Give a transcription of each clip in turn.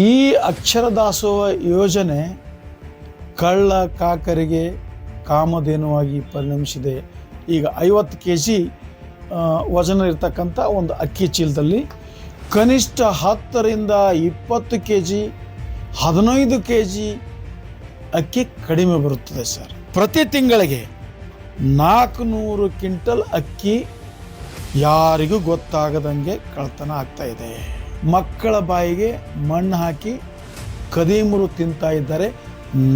ಈ ಅಕ್ಷರ ದಾಸೋಹ ಯೋಜನೆ ಕಳ್ಳ ಕಾಕರಿಗೆ ಕಾಮಧೇನುವಾಗಿ ಪರಿಣಮಿಸಿದೆ. ಈಗ ಐವತ್ತು ಕೆ ಜಿ ವಜನ ಇರ್ತಕ್ಕಂಥ ಒಂದು ಅಕ್ಕಿ ಚೀಲದಲ್ಲಿ ಕನಿಷ್ಠ ಹತ್ತರಿಂದ ಇಪ್ಪತ್ತು ಕೆ ಜಿ ಹದಿನೈದು ಕೆ ಜಿ ಅಕ್ಕಿ ಕಡಿಮೆ ಬರುತ್ತದೆ ಸರ್. ಪ್ರತಿ ತಿಂಗಳಿಗೆ ನಾಲ್ಕುನೂರು ಕ್ವಿಂಟಲ್ ಅಕ್ಕಿ ಯಾರಿಗೂ ಗೊತ್ತಾಗದಂಗೆ ಕಳ್ತನ ಆಗ್ತಾ ಇದೆ. ಮಕ್ಕಳ ಬಾಯಿಗೆ ಮಣ್ಣು ಹಾಕಿ ಕದೀಮರು ತಿಂತಾ ಇದ್ದಾರೆ.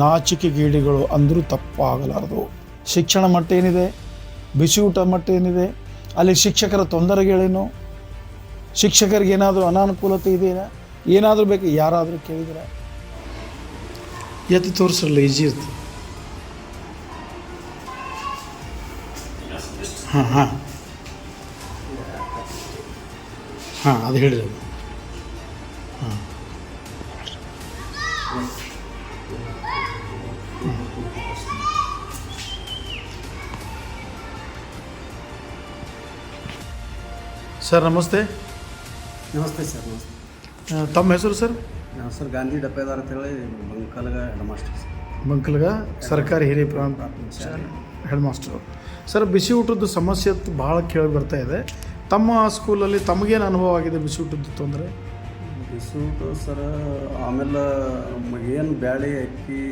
ನಾಚಿಕೆ ಗೀಡಿಗಳು ಅಂದರೂ ತಪ್ಪಾಗಲಾರದು. ಶಿಕ್ಷಣ ಮಟ್ಟ ಏನಿದೆ? ಬಿಸಿ ಊಟ ಮಟ್ಟ ಏನಿದೆ? ಅಲ್ಲಿ ಶಿಕ್ಷಕರ ತೊಂದರೆಗಳೇನು? ಶಿಕ್ಷಕರಿಗೆ ಏನಾದರೂ ಅನಾನುಕೂಲತೆ ಇದೆಯಾ? ಏನಾದರೂ ಬೇಕು? ಯಾರಾದರೂ ಕೇಳಿದ್ರೆ ಎತ್ತಿ ತೋರಿಸಲ್ಲ ಈಜಿ ಇರ್ತದೆ ಹಾಂ ಹಾಂ. ಹಾಂ, ಅದು ಹೇಳಿದ್ರು. ಸರ್ ನಮಸ್ತೆ. ನಮಸ್ತೆ ಸರ್ ನಮಸ್ತೆ. ಆ, ತಮ್ಮ ಹೆಸರು ಸರ್? ನಾವು ಸರ್ ಗಾಂಧಿ ಡಪ್ಪೇದಾರ್ ಅಂತೇಳಿ Bankalga head master sir. Bankalga? ಸರ್ಕಾರಿ ಹಿರಿಯ ಶಾಲೆ. ಹೆಡ್ ಮಾಸ್ಟರ್ ಸರ್ ಬಿಸಿ ಊಟದ ಸಮಸ್ಯೆ ಅಂತ ಭಾಳ ಕೇಳಿ ಬರ್ತಾ ಇದೆ. ತಮ್ಮ ಸ್ಕೂಲಲ್ಲಿ ತಮಗೇನು ಅನುಭವ ಆಗಿದೆ ಬಿಸಿ ಊಟದ ತೊಂದರೆ? ಬಿಸೂಟು ಸರ ಆಮೇಲೆ ಏನು ಬ್ಯಾಳಿ ಅಕ್ಕಿ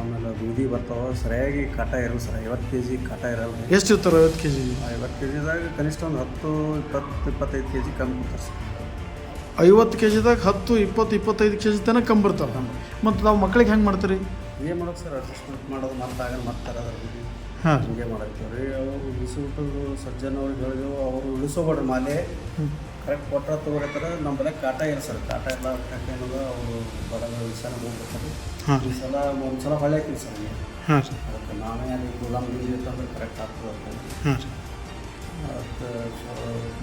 ಆಮೇಲೆ ಬೂದಿ ಬರ್ತಾವ ಸರಿಯಾಗಿ ಕಾಟ ಇರಲ್ಲ ಸರ್. ಐವತ್ತು ಕೆ ಜಿ ಕಾಟ ಇರಲ್ಲ ಎಷ್ಟು ಇರ್ತಾರೆ ಐವತ್ತು ಕೆ ಜಿ ಐವತ್ತು ಕೆ ಜಿದಾಗ ಕನಿಷ್ಠ ಒಂದು ಹತ್ತು ಇಪ್ಪತ್ತು ಇಪ್ಪತ್ತೈದು ಕೆ ಜಿ ಕಮ್ಮಿ ಕೊಡ್ತಾರೆ ಸರ್. ಐವತ್ತು ಕೆ ಜಿದಾಗ ಹತ್ತು ಇಪ್ಪತ್ತು ಇಪ್ಪತ್ತೈದು ಕೆ ಜಿ ತನಕ ಕಮ್ಮಿ ಬರ್ತಾವೆ. ಮತ್ತು ನಾವು ಮಕ್ಳಿಗೆ ಹೆಂಗೆ ಮಾಡ್ತೀರಿ? ಏನು ಮಾಡೋದು ಸರ್ ಅಡ್ಜಸ್ಟ್ಮೆಂಟ್ ಮಾಡೋದು ಮತ್ತೆ ಆಗಲ್ಲ ಮತ್ತೆ ಬಗ್ಗೆ ಹಾಂ. ಹಿಂಗೆ ಮಾಡಾಕ್ತೀವಿ ರೀ ಅವರು ಬಿಸಿ ಸಜ್ಜನ ಅವ್ರಿಗೆ ಹೇಳಿದೆವು ಅವರು ಇಳಿಸೋಬೇಡ್ರಿ ಮಾಲೆ. ಕರೆಕ್ಟ್ ಕೊಟ್ಟರೆ ತೊಗೊಳತ್ತಾರ ನಮ್ಮ ಬಲೆ ಕಾಟ ಇಲ್ಲ ಸರ್. ಕಾಟ ಇಲ್ಲ ಕಾಟ ಅನ್ನೋದು ಅವರು ಬರೋದು ಈ ಸಲ ಹೋಗ್ಬೇಕಾರೆ ಹಾಂ. ಈ ಸಲ ಒಂದು ಸಲ ಹೊಳೆ ಹಾಕಿ ಸರ್. ಅದಕ್ಕೆ ನಾವೇ ಅಲ್ಲಿ ಗುಲಾಮ್ಗಿರಿ ಅಂತಂದ್ರೆ ಕರೆಕ್ಟ್ ಆಗ್ತದೆ ಅದಕ್ಕೆ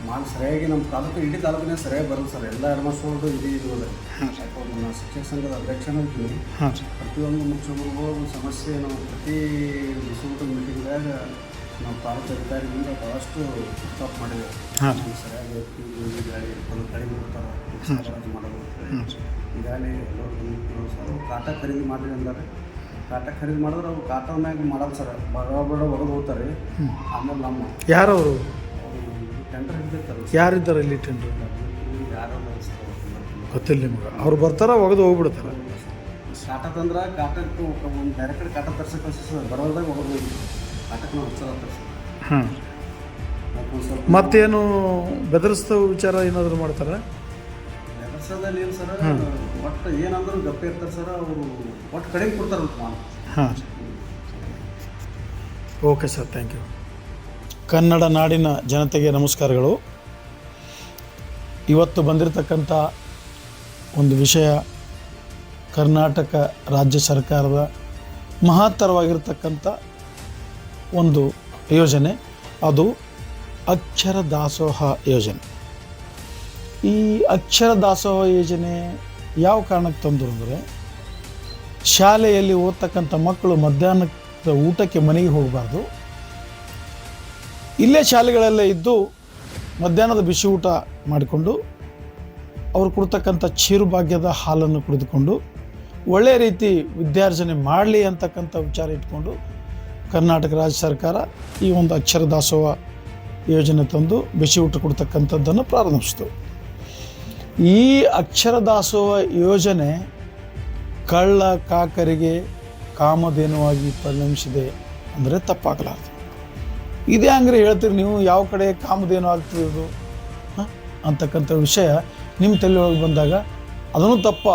ಮಾಡಿ ಸರಿಯಾಗಿ ನಮ್ಮ ತಾಲೂಕು ಇಡೀ ತಾಲೂಕಿನೇ ಸರಿಯಾಗಿ ಬರಲ್ಲ ಸರ್. ಎಲ್ಲ ಹೆಣ್ಮಕ್ಳು ಇದು ಇದು ಅದ. ಯಾಕಂದ್ರೆ ನಾನು ಶಿಕ್ಷಕ ಸಂಘದ ಅಧ್ಯಕ್ಷನೂ ಇದ್ದೀವಿ ಪ್ರತಿಯೊಂದು ಮುಖ್ಯಮಂತ್ರಿಗಳು ಸಮಸ್ಯೆ ನಾವು ಪ್ರತಿ ಮುಖ್ಯಮಂತ್ರಿ ಮೀಟಿಂಗ್ದಾಗ ನಮ್ಮ ತಾಲೂಕು ಅಧಿಕಾರಿಗಳಿಂದ ಭಾಳಷ್ಟು ಸ್ಟಾಪ್ ಮಾಡಿದೆ ಸರಿಯಾಗಿ ಬ್ಯಾಳಿ ಒಂದು ಕಡಿಮೆ ಸರಬರಾಜು ಮಾಡೋದು ಈಗಾಗಲೇ ಕಾಟ ಖರೀದಿ ಮಾಡಿರಿ ಅಂದರೆ ಕಾಟ ಖರೀದಿ ಮಾಡಿದ್ರೆ ಅವ್ರು ಕಾಟ ಮ್ಯಾಗ ಮಾಡಲ್ಲ ಸರ್. ಬಡ ಬಡ ಹೊರಗೆ ಹೋಗ್ತಾರೆ. ಆಮೇಲೆ ನಮ್ಮ ಯಾರವರು? ಟೆಂಡರ್ ಹಿಡಿದಿರ್ತಾರೆ ಯಾರಿದ್ದಾರೆ ಇಲ್ಲಿ ಟೆಂಡರ್ ಯಾರು ಗೊತ್ತಿಲ್ಲ ನಿಮ್ಗೆ. ಅವ್ರು ಬರ್ತಾರ ಒಗೆದು ಹೋಗ್ಬಿಡ್ತಾರೆ? ಕಾಟ ತಂದ್ರೆ ಕಾಟಕ್ಕೆ ಒಂದು ಬೇರೆ ಕಡೆ ಕಾಟ ತರ್ಸಕ್ಕೆ ಬರೋದಾಗ ಹೋಗ್ಬೋದು ಹೋಗಿ ಹಾಂ ಮತ್ತೇನು ಬೆದರಿಸ್ತವ ವಿಚಾರ ಏನಾದರೂ ಮಾಡ್ತಾರೆ? ಏನು ಸರ್ ಒಟ್ಟು ಏನಂದ್ರೂ ಗಪ್ಪ ಇರ್ತಾರೆ ಸರ್ ಅವರು ಒಟ್ಟು ಕಡಿಮೆ ಕೊಡ್ತಾರೆ ಮಾಲ್ ಹಾಂ. Okay sir thank you Kannada ನಾಡಿನ ಜನತೆಗೆ ನಮಸ್ಕಾರಗಳು. ಇವತ್ತು ಬಂದಿರತಕ್ಕಂಥ ಒಂದು ವಿಷಯ ಕರ್ನಾಟಕ ರಾಜ್ಯ ಸರ್ಕಾರದ ಮಹತ್ತರವಾಗಿರ್ತಕ್ಕಂಥ ಒಂದು ಯೋಜನೆ, ಅದು ಅಕ್ಷರ ದಾಸೋಹ ಯೋಜನೆ. ಈ ಅಕ್ಷರ ದಾಸೋಹ ಯೋಜನೆ ಯಾವ ಕಾರಣಕ್ಕೆ ತಂದರು ಅಂದರೆ, ಶಾಲೆಯಲ್ಲಿ ಓದ್ತಕ್ಕಂಥ ಮಕ್ಕಳು ಮಧ್ಯಾಹ್ನದ ಊಟಕ್ಕೆ ಮನೆಗೆ ಹೋಗಬಾರ್ದು. ಇಲ್ಲೇ ಶಾಲೆಗಳಲ್ಲೇ ಇದ್ದು ಮಧ್ಯಾಹ್ನದ ಬಿಸಿ ಊಟ ಮಾಡಿಕೊಂಡು, ಅವರು ಕೊಡ್ತಕ್ಕಂಥ ಚೀರುಭಾಗ್ಯದ ಹಾಲನ್ನು ಕುಡಿದುಕೊಂಡು ಒಳ್ಳೆಯ ರೀತಿ ವಿದ್ಯಾರ್ಜನೆ ಮಾಡಲಿ ಅಂತಕ್ಕಂಥ ವಿಚಾರ ಇಟ್ಕೊಂಡು ಕರ್ನಾಟಕ ರಾಜ್ಯ ಸರ್ಕಾರ ಈ ಒಂದು ಅಕ್ಷರ ದಾಸೋಹ ಯೋಜನೆ ತಂದು ಬಿಸಿ ಊಟ ಕೊಡ್ತಕ್ಕಂಥದ್ದನ್ನು ಪ್ರಾರಂಭಿಸಿತು. ಈ ಅಕ್ಷರ ದಾಸೋಹ ಯೋಜನೆ ಕಳ್ಳ ಕಾಕರಿಗೆ ಕಾಮಧೇನುವಾಗಿ ಪರಿಣಮಿಸಿದೆ ಅಂದರೆ ತಪ್ಪಾಗಲಾರದು. ಇದೇ ಹಂಗ್ರೆ ಹೇಳ್ತೀರಿ ನೀವು ಯಾವ ಕಡೆ ಕಾಮಧೇನು ಆಗ್ತಿರೋದು ಅಂತಕ್ಕಂಥ ವಿಷಯ ನಿಮ್ಮ ತಲೆಯೊಳಗೆ ಬಂದಾಗ ಅದನ್ನು ತಪ್ಪ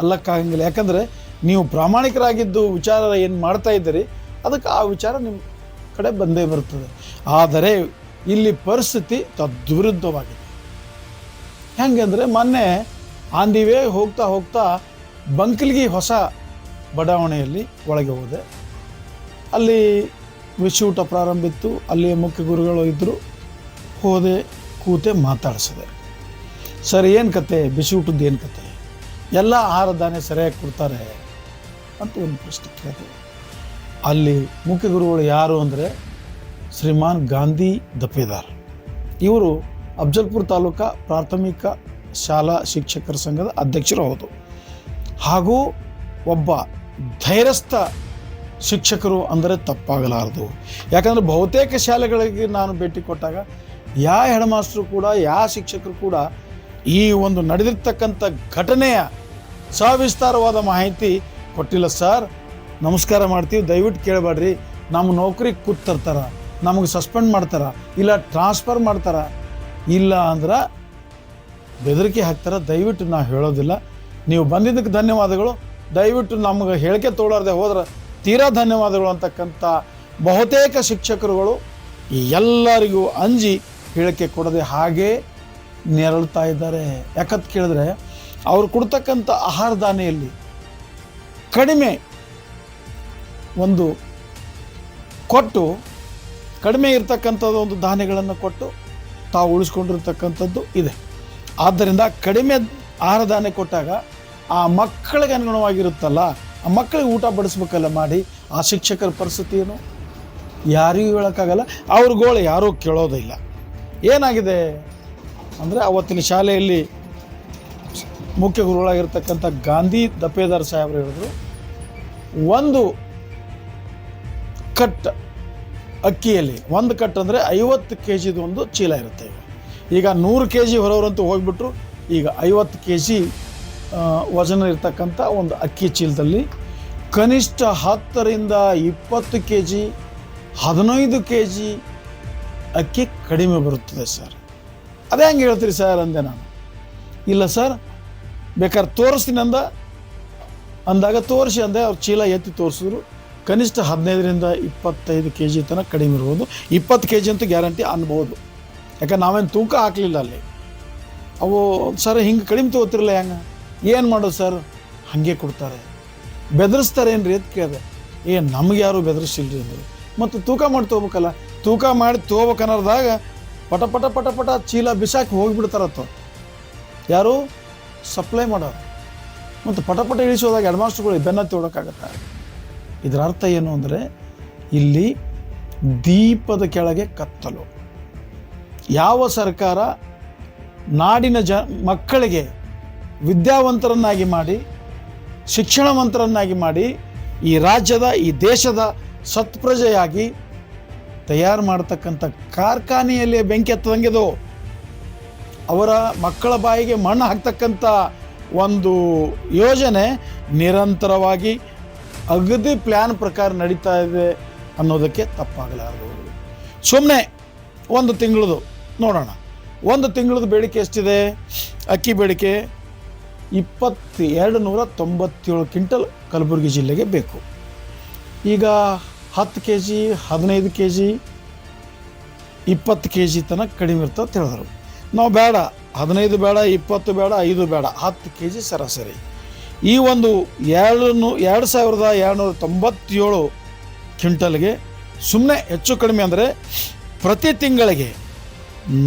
ಅಲ್ಲಕ್ಕಾಗಂಗಿಲ್ಲ. ಯಾಕಂದರೆ ನೀವು ಪ್ರಾಮಾಣಿಕರಾಗಿದ್ದು ವಿಚಾರ ಏನು ಮಾಡ್ತಾ ಇದ್ದೀರಿ ಅದಕ್ಕೆ ಆ ವಿಚಾರ ನಿಮ್ಮ ಕಡೆ ಬಂದೇ ಬರ್ತದೆ ಆದರೆ ಇಲ್ಲಿ ಪರಿಸ್ಥಿತಿ ತದ್ವಿರುದ್ಧವಾಗಿದೆ. ಹೆಂಗೆ ಅಂದರೆ ಮೊನ್ನೆ ಆನ್ ಹೋಗ್ತಾ ಹೋಗ್ತಾ ಬಂಕಲ್ಗಿ ಹೊಸ ಬಡಾವಣೆಯಲ್ಲಿ ಒಳಗೆ ಹೋದೆ. ಅಲ್ಲಿ ವಿಶೂಟ ಪ್ರಾರಂಭಿತ್ತು ಅಲ್ಲಿಯ ಮುಖ್ಯ ಗುರುಗಳು ಇದ್ದರು, ಹೋದೆ, ಕೂತೆ ಮಾತಾಡಿಸಿದೆ. ಸರ್, ಏನು ಕತೆ? ಬಿಸಿ ಊಟದ್ದು ಏನು ಕತೆ? ಎಲ್ಲ ಆಹಾರ ಧಾನ್ಯ ಸರಿಯಾಗಿ ಕೊಡ್ತಾರೆ ಅಂತ ಒಂದು ಪ್ರಶ್ನೆ ಕೇಳಿದೆ. ಅಲ್ಲಿ ಮುಖ್ಯ ಗುರುಗಳು ಯಾರು ಅಂದರೆ ಶ್ರೀಮಾನ್ ಗಾಂಧಿ ದಪೇದಾರ್ ಇವರು ಅಫ್ಜಲ್ಪುರ ತಾಲೂಕಾ ಪ್ರಾಥಮಿಕ ಶಾಲಾ ಶಿಕ್ಷಕರ ಸಂಘದ ಅಧ್ಯಕ್ಷರು ಹೌದು. ಹಾಗೂ ಒಬ್ಬ ಧೈರ್ಯಸ್ಥ ಶಿಕ್ಷಕರು ಅಂದರೆ ತಪ್ಪಾಗಲಾರದು. ಯಾಕಂದರೆ ಬಹುತೇಕ ಶಾಲೆಗಳಿಗೆ ನಾನು ಭೇಟಿ ಕೊಟ್ಟಾಗ ಯಾವ ಹೆಡ್ ಮಾಸ್ಟ್ರು ಕೂಡ ಯಾವ ಶಿಕ್ಷಕರು ಕೂಡ ಈ ಒಂದು ನಡೆದಿರ್ತಕ್ಕಂಥ ಘಟನೆಯ ಸವಿಸ್ತಾರವಾದ ಮಾಹಿತಿ ಕೊಟ್ಟಿಲ್ಲ ಸರ್. ನಮಸ್ಕಾರ ಮಾಡ್ತೀವಿ. ದಯವಿಟ್ಟು ಕೇಳಬೇಡ್ರಿ. ನಮ್ಮ ನೌಕರಿಗೆ ಕೂತರ್ತಾರ ನಮಗೆ ಸಸ್ಪೆಂಡ್ ಮಾಡ್ತಾರೆ. ಇಲ್ಲ ಟ್ರಾನ್ಸ್ಫರ್ ಮಾಡ್ತಾರೆ. ಇಲ್ಲ ಅಂದ್ರೆ ಬೆದರಿಕೆ ಹಾಕ್ತಾರೆ. ದಯವಿಟ್ಟು ನಾವು ಹೇಳೋದಿಲ್ಲ. ನೀವು ಬಂದಿದ್ದಕ್ಕೆ ಧನ್ಯವಾದಗಳು. ದಯವಿಟ್ಟು ನಮಗೆ ಹೇಳಿಕೆ ತೋಳಾರ್ದೆ ಹೋದ್ರೆ ತೀರಾ ಧನ್ಯವಾದಗಳು ಅಂತಕ್ಕಂಥ ಬಹುತೇಕ ಶಿಕ್ಷಕರುಗಳು ಎಲ್ಲರಿಗೂ ಅಂಜಿ ಹೇಳಿಕೆ ಕೊಡದೆ ಹಾಗೇ ನೆರಳ್ತಾ ಇದ್ದಾರೆ. ಯಾಕಂತ ಕೇಳಿದ್ರೆ ಅವ್ರು ಕೊಡ್ತಕ್ಕಂಥ ಆಹಾರ ದಾನೆಯಲ್ಲಿ ಕಡಿಮೆ ಒಂದು ಕೊಟ್ಟು, ಕಡಿಮೆ ಇರತಕ್ಕಂಥದ್ದು ಒಂದು ಧಾನ್ಯಗಳನ್ನು ಕೊಟ್ಟು ತಾವು ಉಳಿಸ್ಕೊಂಡಿರ್ತಕ್ಕಂಥದ್ದು ಇದೆ. ಆದ್ದರಿಂದ ಕಡಿಮೆ ಆಹಾರ ಧಾನ್ಯ ಕೊಟ್ಟಾಗ ಆ ಮಕ್ಕಳಿಗೆ ಅನುಗುಣವಾಗಿರುತ್ತಲ್ಲ, ಆ ಮಕ್ಕಳಿಗೆ ಊಟ ಬಡಿಸ್ಬೇಕಲ್ಲ ಮಾಡಿ, ಆ ಶಿಕ್ಷಕರ ಪರಿಸ್ಥಿತಿ ಏನು? ಯಾರಿಗೂ ಹೇಳೋಕ್ಕಾಗಲ್ಲ. ಅವ್ರ ಗೋಳು ಯಾರೂ ಕೇಳೋದಿಲ್ಲ ಏನಾಗಿದೆ? ಅಂದರೆ ಅವತ್ತಿನ ಶಾಲೆಯಲ್ಲಿ ಮುಖ್ಯ ಗುರುಗಳಾಗಿರ್ತಕ್ಕಂಥ ಗಾಂಧಿ ದಪ್ಪೇದಾರ್ ಸಾಹೇಬರು ಹೇಳಿದ್ರು, ಒಂದು ಕಟ್ ಅಕ್ಕಿಯಲ್ಲಿ, ಒಂದು ಕಟ್ ಅಂದರೆ ಐವತ್ತು ಕೆ ಜಿದು ಒಂದು ಚೀಲ ಇರುತ್ತೆ ಈಗ. ಈಗ ನೂರು ಕೆ ಜಿ ಹೊರವರಂತೂ ಹೋಗಿಬಿಟ್ರು, ಈಗ ಐವತ್ತು ಕೆ ಜಿ ವಜನ ಇರ್ತಕ್ಕಂಥ ಒಂದು ಅಕ್ಕಿ ಚೀಲದಲ್ಲಿ ಕನಿಷ್ಠ ಹತ್ತರಿಂದ ಇಪ್ಪತ್ತು ಕೆ ಜಿ ಹದಿನೈದು ಕೆ ಜಿ ಅಕ್ಕಿ ಕಡಿಮೆ ಬರುತ್ತದೆ ಸರ್. ಅದೇ ಹಂಗೆ ಹೇಳ್ತೀರಿ ಸರ್ ಅಂದೆ ನಾನು. ಇಲ್ಲ ಸರ್, ಬೇಕಾದ್ರೆ ತೋರಿಸ್ತೀನಿ ಅಂದ, ಅಂದಾಗ ತೋರಿಸಿ ಅಂದೆ, ಅವ್ರು ಚೀಲ ಎತ್ತಿ ತೋರಿಸಿದ್ರು. ಕನಿಷ್ಠ ಹದಿನೈದರಿಂದ ಇಪ್ಪತ್ತೈದು ಕೆ ಜಿ ತನಕ ಕಡಿಮೆ ಇರ್ಬೋದು. ಇಪ್ಪತ್ತು ಕೆ ಜಿ ಅಂತೂ ಗ್ಯಾರಂಟಿ ಅನ್ಬೋದು. ಯಾಕಂದ್ರೆ ನಾವೇನು ತೂಕ ಹಾಕಲಿಲ್ಲ ಅಲ್ಲಿ. ಅವು ಸರ್ ಹಿಂಗೆ ಕಡಿಮೆ ತಗೋತಿರಲ್ಲ ಹೆಂಗೆ? ಏನು ಮಾಡೋದು ಸರ್? ಹಾಗೆ ಕೊಡ್ತಾರೆ. ಬೆದರಿಸ್ತಾರೆ ಏನ್ರಿ ಅಂತ ಕೇಳಿದೆ. ಏ, ನಮ್ಗೆ ಯಾರು ಬೆದರಿಸಿಲ್ರಿ ಅಂದರು. ಮತ್ತು ತೂಕ ಮಾಡಿ ತೊಗೋಬೇಕಲ್ಲ. ತೂಕ ಮಾಡಿ ತೊಗೋಬೇಕನ್ನೋದಾಗ ಪಟ ಪಟ ಪಟ ಪಟ ಚೀಲ ಬಿಸಾಕಿ ಹೋಗಿಬಿಡ್ತಾರತ್ತ. ಯಾರು? ಸಪ್ಲೈ ಮಾಡೋರು. ಮತ್ತು ಪಟ ಪಟ ಇಳಿಸೋದಾಗ ಹೆಡ್ಮಾಸ್ಟ್ರುಗಳು ಬೆನ್ನತ್ತಿ ಹೊಡೋಕ್ಕಾಗತ್ತೆ ಇದರ ಅರ್ಥ ಏನು ಅಂದರೆ ಇಲ್ಲಿ ದೀಪದ ಕೆಳಗೆ ಕತ್ತಲು. ಯಾವ ಸರ್ಕಾರ ನಾಡಿನ ಜ ಮಕ್ಕಳಿಗೆ ವಿದ್ಯಾವಂತರನ್ನಾಗಿ ಮಾಡಿ, ಶಿಕ್ಷಣವಂತರನ್ನಾಗಿ ಮಾಡಿ ಈ ರಾಜ್ಯದ, ಈ ದೇಶದ ಸತ್ಪ್ರಜೆಯಾಗಿ ತಯಾರು ಮಾಡತಕ್ಕಂಥ ಕಾರ್ಖಾನೆಯಲ್ಲಿ ಬೆಂಕಿ ಹತ್ತದಂಗೆದು, ಅವರ ಮಕ್ಕಳ ಬಾಯಿಗೆ ಮಣ್ಣು ಹಾಕ್ತಕ್ಕಂಥ ಒಂದು ಯೋಜನೆ ನಿರಂತರವಾಗಿ ಅಗದಿ ಪ್ಲ್ಯಾನ್ ಪ್ರಕಾರ ನಡೀತಾ ಇದೆ ಅನ್ನೋದಕ್ಕೆ ತಪ್ಪಾಗಲಾರದು. ಸುಮ್ಮನೆ ಒಂದು ತಿಂಗಳದು ನೋಡೋಣ. ಒಂದು ತಿಂಗಳದ ಬೇಡಿಕೆ ಎಷ್ಟಿದೆ? ಅಕ್ಕಿ ಬೇಡಿಕೆ ಇಪ್ಪತ್ತು ಎರಡು ನೂರ ತೊಂಬತ್ತೇಳು ಕ್ವಿಂಟಲ್ ಕಲಬುರಗಿ ಜಿಲ್ಲೆಗೆ ಬೇಕು. ಈಗ ಹತ್ತು ಕೆ ಜಿ ಹದಿನೈದು ಕೆ ಜಿ ಇಪ್ಪತ್ತು ಕೆ ಜಿ ತನಕ ಕಡಿಮೆ ಇರ್ತದೆ ಹೇಳಿದ್ರು. ನಾವು ಬೇಡ, ಹದಿನೈದು ಬೇಡ, ಇಪ್ಪತ್ತು ಬೇಡ, ಐದು ಬೇಡ, ಹತ್ತು ಕೆ ಜಿ ಸರಾಸರಿ. ಈ ಒಂದು ಎರಡು ಎರಡು ಸಾವಿರದ ಎರಡುನೂರ ತೊಂಬತ್ತೇಳು ಕ್ವಿಂಟಲ್ಗೆ ಸುಮ್ಮನೆ ಹೆಚ್ಚು ಕಡಿಮೆ ಅಂದರೆ ಪ್ರತಿ ತಿಂಗಳಿಗೆ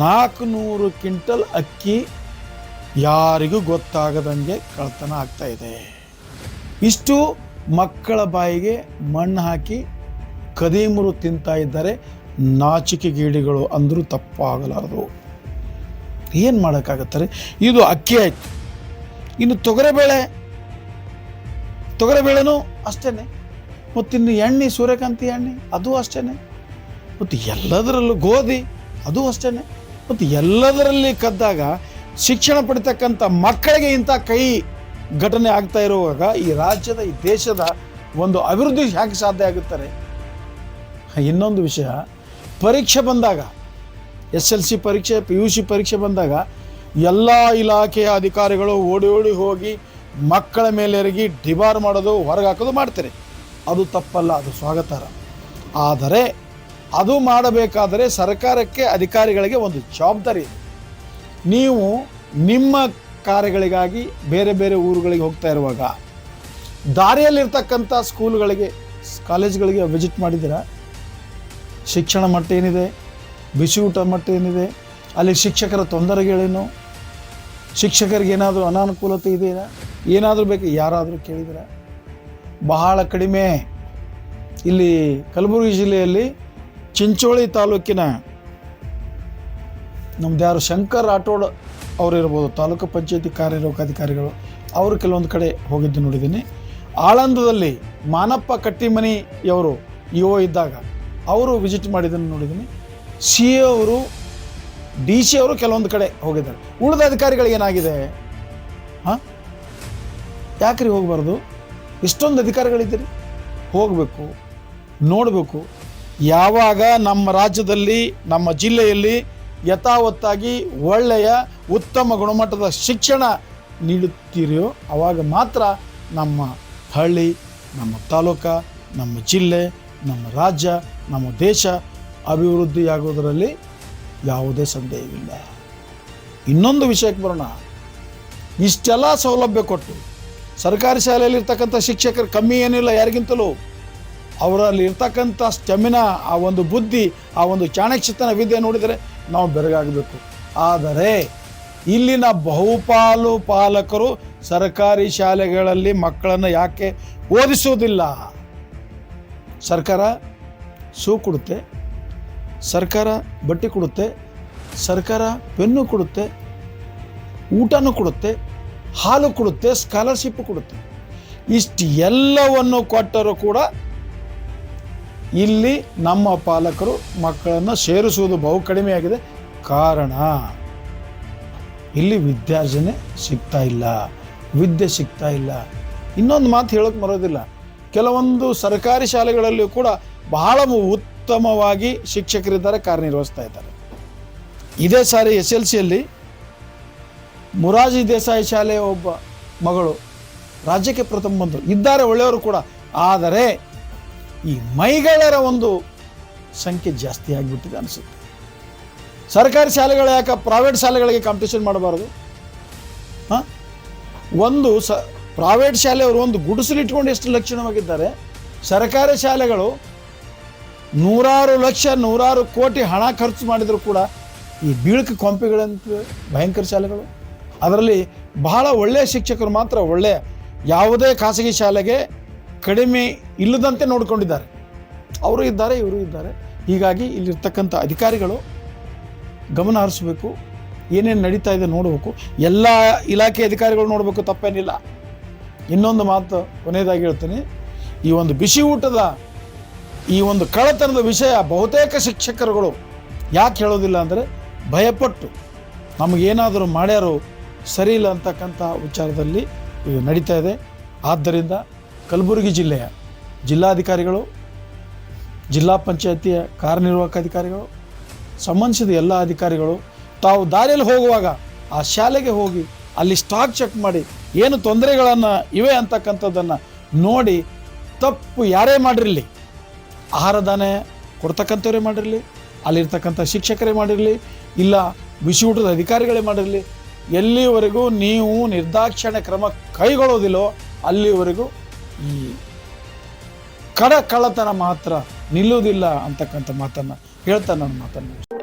ನಾಲ್ಕುನೂರು ಕ್ವಿಂಟಲ್ ಅಕ್ಕಿ ಯಾರಿಗೂ ಗೊತ್ತಾಗದಂಗೆ ಕಳ್ತನ ಆಗ್ತಾ ಇದೆ. ಇಷ್ಟು ಮಕ್ಕಳ ಬಾಯಿಗೆ ಮಣ್ಣು ಹಾಕಿ ಕದೀಮರು ತಿಂತಾ ಇದ್ದಾರೆ. ನಾಚಿಕೆಗೀಡಿಗಳು ಅಂದರೂ ತಪ್ಪಾಗಲಾರದು. ಏನು ಮಾಡೋಕ್ಕಾಗತ್ತಾರೆ ಇದು ಅಕ್ಕಿ ಆಯಿತು. ಇನ್ನು ತೊಗರೆಬೇಳೆ ತೊಗರೆಬೇಳೆನೂ ಅಷ್ಟೇ ಮತ್ತಿನ್ನು ಎಣ್ಣೆ, ಸೂರ್ಯಕಾಂತಿ ಎಣ್ಣೆ, ಅದು ಅಷ್ಟೇ ಮತ್ತು ಎಲ್ಲದರಲ್ಲೂ ಗೋಧಿ, ಅದು ಅಷ್ಟೇ ಮತ್ತು ಎಲ್ಲದರಲ್ಲಿ ಕದ್ದಾಗ ಶಿಕ್ಷಣ ಪಡಿತಕ್ಕಂಥ ಮಕ್ಕಳಿಗೆ ಇಂಥ ಕೈ ಘಟನೆ ಆಗ್ತಾ ಇರುವಾಗ ಈ ರಾಜ್ಯದ, ಈ ದೇಶದ ಒಂದು ಅಭಿವೃದ್ಧಿ ಹೇಗೆ ಸಾಧ್ಯ ಆಗುತ್ತಾರೆ ಇನ್ನೊಂದು ವಿಷಯ. ಪರೀಕ್ಷೆ ಬಂದಾಗ, ಎಸ್ ಎಲ್ ಸಿ ಪರೀಕ್ಷೆ, ಪಿ ಯು ಸಿ ಪರೀಕ್ಷೆ ಬಂದಾಗ ಎಲ್ಲ ಇಲಾಖೆಯ ಅಧಿಕಾರಿಗಳು ಓಡಿ ಓಡಿ ಹೋಗಿ ಮಕ್ಕಳ ಮೇಲೆ ಎರಗಿ ಡಿಬಾರ್ ಮಾಡೋದು, ಹೊರಗೆ ಹಾಕೋದು ಮಾಡ್ತಾರೆ. ಅದು ತಪ್ಪಲ್ಲ, ಅದು ಸ್ವಾಗತಾರ. ಆದರೆ, ಅದು ಮಾಡಬೇಕಾದರೆ ಸರ್ಕಾರಕ್ಕೆ, ಅಧಿಕಾರಿಗಳಿಗೆ ಒಂದು ಜವಾಬ್ದಾರಿ ನೀವು ನಿಮ್ಮ ಕಾರ್ಯಗಳಿಗಾಗಿ ಬೇರೆ ಬೇರೆ ಊರುಗಳಿಗೆ ಹೋಗ್ತಾ ಇರುವಾಗ, ದಾರಿಯಲ್ಲಿರ್ತಕ್ಕಂಥ ಸ್ಕೂಲ್ಗಳಿಗೆ, ಕಾಲೇಜ್ಗಳಿಗೆ ವಿಸಿಟ್ ಮಾಡಿದ್ದೀರಾ? ಶಿಕ್ಷಣ ಮಟ್ಟ ಏನಿದೆ? ಬಿಸಿ ಊಟ ಮಟ್ಟ ಏನಿದೆ? ಅಲ್ಲಿ ಶಿಕ್ಷಕರ ತೊಂದರೆಗಳೇನು? ಶಿಕ್ಷಕರಿಗೆ ಏನಾದರೂ ಅನಾನುಕೂಲತೆ ಇದೆಯಾ? ಏನಾದರೂ ಬೇಕು, ಯಾರಾದರೂ ಕೇಳಿದ್ರೆ ಬಹಳ ಕಡಿಮೆ ಇಲ್ಲಿ ಕಲಬುರಗಿ ಜಿಲ್ಲೆಯಲ್ಲಿ ಚಿಂಚೋಳಿ ತಾಲೂಕಿನ ನಮ್ದು ಯಾರು ಶಂಕರ್ ರಾಠೋಡ್ ಅವರಿರ್ಬೋದು, ತಾಲೂಕು ಪಂಚಾಯತಿ ಕಾರ್ಯನಿರ್ವಾಹಕ ಅಧಿಕಾರಿಗಳು, ಅವರು ಕೆಲವೊಂದು ಕಡೆ ಹೋಗಿದ್ದು ನೋಡಿದ್ದೀನಿ. ಆಳಂದದಲ್ಲಿ ಮಾನಪ್ಪ ಕಟ್ಟಿಮನಿಯವರು, ಇ ಒ ಇದ್ದಾಗ ಅವರು ವಿಸಿಟ್ ಮಾಡಿದ್ದನ್ನು ನೋಡಿದ್ದೀನಿ. ಸಿ ಎ ಅವರು ಡಿ ಸಿ ಅವರು ಕೆಲವೊಂದು ಕಡೆ ಹೋಗಿದ್ದಾರೆ. ಉಳಿದ ಅಧಿಕಾರಿಗಳು ಏನಾಗಿದೆ? ಹಾಂ? ಯಾಕ್ರಿ ಹೋಗಬಾರ್ದು? ಇಷ್ಟೊಂದು ಅಧಿಕಾರಿಗಳಿದ್ದೀರಿ? ಹೋಗಬೇಕು, ನೋಡಬೇಕು. ಯಾವಾಗ ನಮ್ಮ ರಾಜ್ಯದಲ್ಲಿ, ನಮ್ಮ ಜಿಲ್ಲೆಯಲ್ಲಿ ಯಥಾವತ್ತಾಗಿ ಒಳ್ಳೆಯ, ಉತ್ತಮ ಗುಣಮಟ್ಟದ ಶಿಕ್ಷಣ ನೀಡುತ್ತೀರಿಯೋ ಆವಾಗ ಮಾತ್ರ ನಮ್ಮ ಹಳ್ಳಿ, ನಮ್ಮ ತಾಲೂಕ, ನಮ್ಮ ಜಿಲ್ಲೆ, ನಮ್ಮ ರಾಜ್ಯ, ನಮ್ಮ ದೇಶ ಅಭಿವೃದ್ಧಿಯಾಗುವುದರಲ್ಲಿ ಯಾವುದೇ ಸಂದೇಹವಿಲ್ಲ. ಇನ್ನೊಂದು ವಿಷಯಕ್ಕೆ ಬರೋಣ. ಇಷ್ಟೆಲ್ಲ ಸೌಲಭ್ಯ ಕೊಟ್ಟು ಸರ್ಕಾರಿ ಶಾಲೆಯಲ್ಲಿ ಇರ್ತಕ್ಕಂಥ ಶಿಕ್ಷಕರು ಕಮ್ಮಿ ಏನಿಲ್ಲ ಯಾರಿಗಿಂತಲೂ. ಅವರಲ್ಲಿ ಇರ್ತಕ್ಕಂಥ ಸ್ಟೆಮಿನಾ, ಆ ಒಂದು ಬುದ್ಧಿ, ಆ ಒಂದು ಚಾಣಕ್ಷತನ ವಿದ್ಯೆ ನೋಡಿದರೆ ನಾವು ಬೆರಗಾಗಬೇಕು. ಆದರೆ ಇಲ್ಲಿನ ಬಹುಪಾಲು ಪಾಲಕರು ಸರ್ಕಾರಿ ಶಾಲೆಗಳಲ್ಲಿ ಮಕ್ಕಳನ್ನು ಯಾಕೆ ಓದಿಸುವುದಿಲ್ಲ? ಸರ್ಕಾರ ಸೂ ಕೊಡುತ್ತೆ ಸರ್ಕಾರ ಬಟ್ಟೆ ಕೊಡುತ್ತೆ, ಸರ್ಕಾರ ಪೆನ್ನು ಕೊಡುತ್ತೆ, ಊಟನೂ ಕೊಡುತ್ತೆ, ಹಾಲು ಕೊಡುತ್ತೆ ಸ್ಕಾಲರ್ಶಿಪ್ ಕೊಡುತ್ತೆ. ಇಷ್ಟು ಎಲ್ಲವನ್ನು ಕೊಟ್ಟರೂ ಕೂಡ ಇಲ್ಲಿ ನಮ್ಮ ಪಾಲಕರು ಮಕ್ಕಳನ್ನು ಸೇರಿಸುವುದು ಬಹು ಕಡಿಮೆಯಾಗಿದೆ ಕಾರಣ, ಇಲ್ಲಿ ವಿದ್ಯಾರ್ಜನೆ ಸಿಗ್ತಾ ಇಲ್ಲ, ವಿದ್ಯೆ ಸಿಗ್ತಾ ಇಲ್ಲ. ಇನ್ನೊಂದು ಮಾತು ಹೇಳೋಕೆ ಬರೋದಿಲ್ಲ. ಕೆಲವೊಂದು ಸರ್ಕಾರಿ ಶಾಲೆಗಳಲ್ಲಿಯೂ ಕೂಡ ಬಹಳ ಉತ್ತಮವಾಗಿ ಶಿಕ್ಷಕರಿದ್ದಾರೆ, ಕಾರ್ಯನಿರ್ವಹಿಸ್ತಾ ಇದ್ದಾರೆ. ಇದೇ ಸಾರಿ ಎಸ್ ಎಲ್ ಸಿಯಲ್ಲಿ ಮುರಾಜಿ ದೇಸಾಯಿ ಶಾಲೆಯ ಒಬ್ಬ ಮಗಳು ರಾಜ್ಯಕ್ಕೆ ಪ್ರಥಮ ಬಂದರು ಇದ್ದಾರೆ, ಒಳ್ಳೆಯವರು ಕೂಡ. ಆದರೆ ಈ ಮೈಗಳರ ಒಂದು ಸಂಖ್ಯೆ ಜಾಸ್ತಿ ಆಗಿಬಿಟ್ಟಿದೆ ಅನಿಸುತ್ತೆ. ಸರ್ಕಾರಿ ಶಾಲೆಗಳು ಯಾಕೆ ಪ್ರೈವೇಟ್ ಶಾಲೆಗಳಿಗೆ ಕಾಂಪಿಟೇಷನ್ ಮಾಡಬಾರ್ದು? ಹಾಂ? ಒಂದು ಸ ಪ್ರೈವೇಟ್ ಶಾಲೆಯವರು ಒಂದು ಗುಡಿಸಲಿಟ್ಕೊಂಡು ಎಷ್ಟು ಲಕ್ಷಣವಾಗಿದ್ದಾರೆ. ಸರ್ಕಾರಿ ಶಾಲೆಗಳು ನೂರಾರು ಲಕ್ಷ, ನೂರಾರು ಕೋಟಿ ಹಣ ಖರ್ಚು ಮಾಡಿದರೂ ಕೂಡ ಈ ಬೀಳ್ಕ ಕೊಂಪೆಗಳಂತ ಭಯಂಕರ ಶಾಲೆಗಳು. ಅದರಲ್ಲಿ ಬಹಳ ಒಳ್ಳೆಯ ಶಿಕ್ಷಕರು ಮಾತ್ರ ಒಳ್ಳೆಯ ಯಾವುದೇ ಖಾಸಗಿ ಶಾಲೆಗೆ ಕಡಿಮೆ ಇಲ್ಲದಂತೆ ನೋಡಿಕೊಂಡಿದ್ದಾರೆ. ಅವರು ಇದ್ದಾರೆ, ಇವರು ಇದ್ದಾರೆ. ಹೀಗಾಗಿ ಇಲ್ಲಿರ್ತಕ್ಕಂಥ ಅಧಿಕಾರಿಗಳು ಗಮನ ಹರಿಸಬೇಕು, ಏನೇನು ನಡೀತಾ ಇದೆ ನೋಡಬೇಕು. ಎಲ್ಲ ಇಲಾಖೆ ಅಧಿಕಾರಿಗಳು ನೋಡಬೇಕು, ತಪ್ಪೇನಿಲ್ಲ. ಇನ್ನೊಂದು ಮಾತು ಕೊನೆಯದಾಗಿ ಹೇಳ್ತೀನಿ. ಈ ಒಂದು ಬಿಸಿ ಊಟದ ಈ ಒಂದು ಕಳ್ಳತನದ ವಿಷಯ ಬಹುತೇಕ ಶಿಕ್ಷಕರುಗಳು ಯಾಕೆ ಹೇಳೋದಿಲ್ಲ ಅಂದರೆ ಭಯಪಟ್ಟು ನಮಗೇನಾದರೂ ಮಾಡ್ಯಾರೋ ಸರಿ ಇಲ್ಲ ಅಂತಕ್ಕಂಥ ವಿಚಾರದಲ್ಲಿ ಇದು ನಡೀತಾ ಇದೆ. ಆದ್ದರಿಂದ ಕಲಬುರಗಿ ಜಿಲ್ಲೆಯ ಜಿಲ್ಲಾಧಿಕಾರಿಗಳು, ಜಿಲ್ಲಾ ಪಂಚಾಯತಿಯ ಕಾರ್ಯನಿರ್ವಾಹಕ ಅಧಿಕಾರಿಗಳು ಸಂಬಂಧಿಸಿದ ಎಲ್ಲ ಅಧಿಕಾರಿಗಳು ತಾವು ದಾರಿಯಲ್ಲಿ ಹೋಗುವಾಗ ಆ ಶಾಲೆಗೆ ಹೋಗಿ ಅಲ್ಲಿ ಸ್ಟಾಕ್ ಚೆಕ್ ಮಾಡಿ ಏನು ತೊಂದರೆಗಳನ್ನು ಇವೆ ಅಂತಕ್ಕಂಥದ್ದನ್ನು ನೋಡಿ ತಪ್ಪು ಯಾರೇ ಮಾಡಿರಲಿ ಆಹಾರ ದಾನ ಕೊಡ್ತಕ್ಕಂಥವರೇ ಮಾಡಿರಲಿ, ಅಲ್ಲಿರ್ತಕ್ಕಂಥ ಶಿಕ್ಷಕರೇ ಮಾಡಿರಲಿ, ಇಲ್ಲ ಬಿಸಿ ಅಧಿಕಾರಿಗಳೇ ಮಾಡಿರಲಿ, ಎಲ್ಲಿವರೆಗೂ ನೀವು ನಿರ್ದಾಕ್ಷಿಣ್ಯ ಕ್ರಮ ಕೈಗೊಳ್ಳೋದಿಲ್ಲೋ ಅಲ್ಲಿವರೆಗೂ ಈ ಕಡ ಕಳ್ಳತನ ಮಾತ್ರ ನಿಲ್ಲುವುದಿಲ್ಲ ಅಂತಕ್ಕಂಥ ಮಾತನ್ನು ಹೇಳ್ತಾ ನನ್ನ ಮಾತನ್ನು